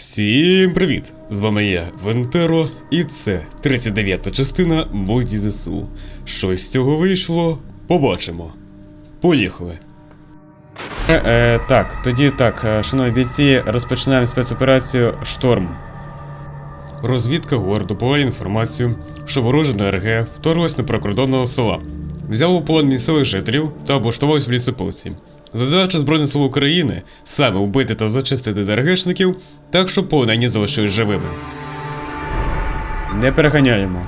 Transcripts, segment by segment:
Всім привіт! З вами я, Вентеро, і це 39-та частина Боді ЗСУ. Що з цього вийшло, побачимо. Поїхали. Е, е, так, тоді так, е, шановні бійці, розпочинаємо спецоперацію Шторм. Розвідка ГОР добула інформацію, що вороже ДРГ вторглось на прикордонного села, взяло у полон місцевих жителів та облаштувався в лісополці. Задача Збройних сил України саме вбити та зачистити ДРГшників, так щоб полонені залишились живими. Не переганяємо.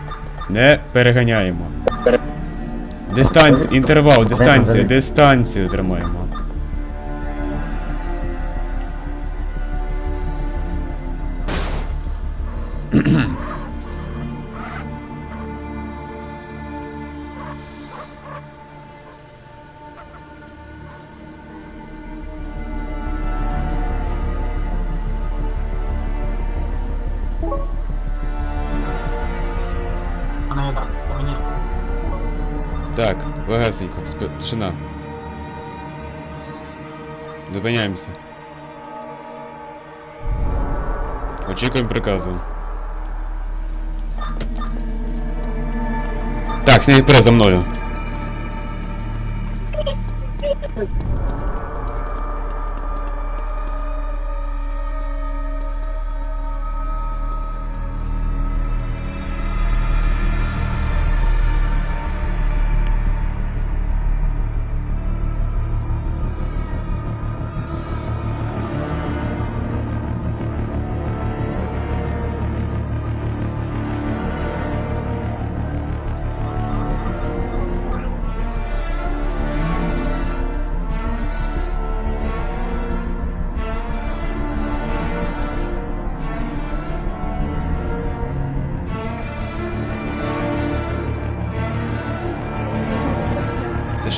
Не переганяємо. Дистанцію, інтервал, дистанцію, дистанцію тримаємо. Так, легесенько, тишина. Зупиняємося. Очікуємо приказу. Так, снігпри за мною.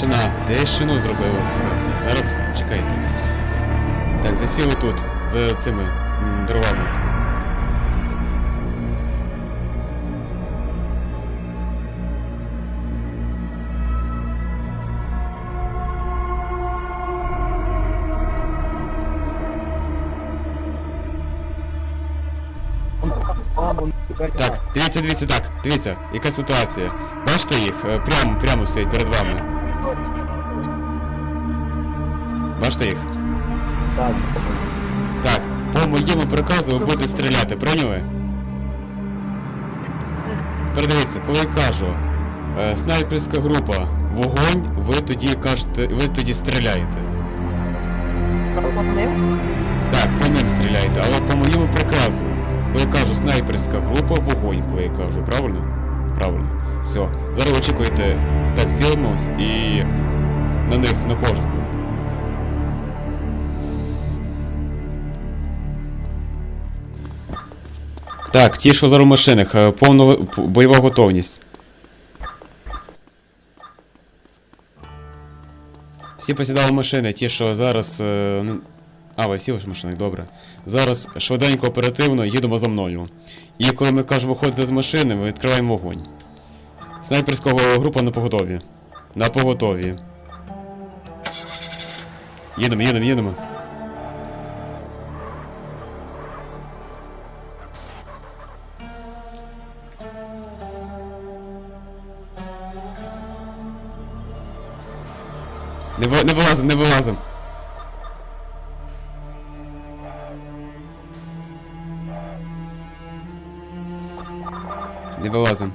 Тишина, тишину зробили. Зараз, чекайте. Так, засіли тут, за цими дровами. Так, дивіться, дивіться, так, дивіться, яка ситуація. Бачите їх? Е, Прямо, прямо стоять перед вами. Бачите їх? Так, Так, по моєму приказу ви будете стріляти, прийняли? Передивіться, коли я кажу, е, снайперська група, вогонь, ви тоді кажете, ви тоді стріляєте. Так, по ним стріляєте, але по моєму приказу, коли я кажу снайперська група, вогонь, коли я кажу, правильно? Правильно. Все, зараз очікуєте, так з'явимось і на них на кожного. Так, ті, що зараз в машинах, е, повна бойова готовність. Всі посідали машини, ті, що зараз. е, ну, А, ви всі в машинах, добре. Зараз швиденько, оперативно їдемо за мною. І коли ми кажемо виходити з машини, ми відкриваємо вогонь. Снайперська група на поготові. На поготові. Їдемо, їдемо, їдемо. Не, ви- не вилазим, не вилазим. Не вилазим.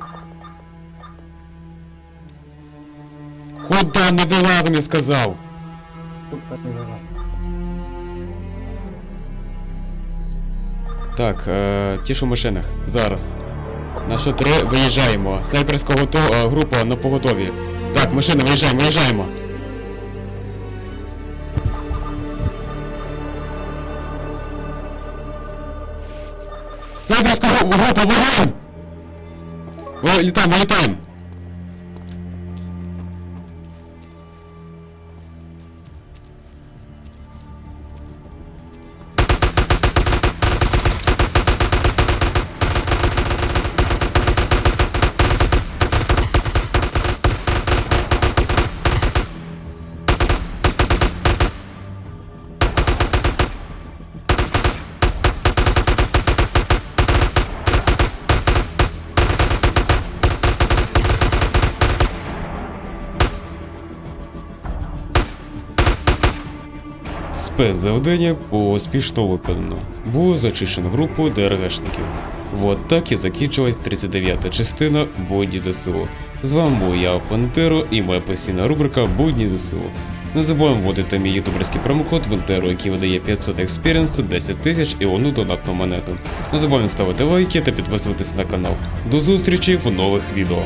Куда не вилазим, я сказав? Так, е, ті, що в машинах. Зараз. На що три виїжджаємо. Снайперська гото... е, група на поготові. Так, машина, виїжджаємо, виїжджаємо. Снайперська гру- група, вогонь! Вилітаємо, вилітаємо! Спецзавдання успішно виконано. Було зачищено групу ДРГшників. От так і закінчилась 39-та частина Будні ЗСУ. З вами був я, Пантеро, і моя постійна рубрика Будні ЗСУ. Не забуваємо вводити мій ютуберський промокод Вентеро, який видає 500 експіріенсу, 10 тисяч і одну донатну монету. Не забуваємо ставити лайки та підписуватись на канал. До зустрічі в нових відео.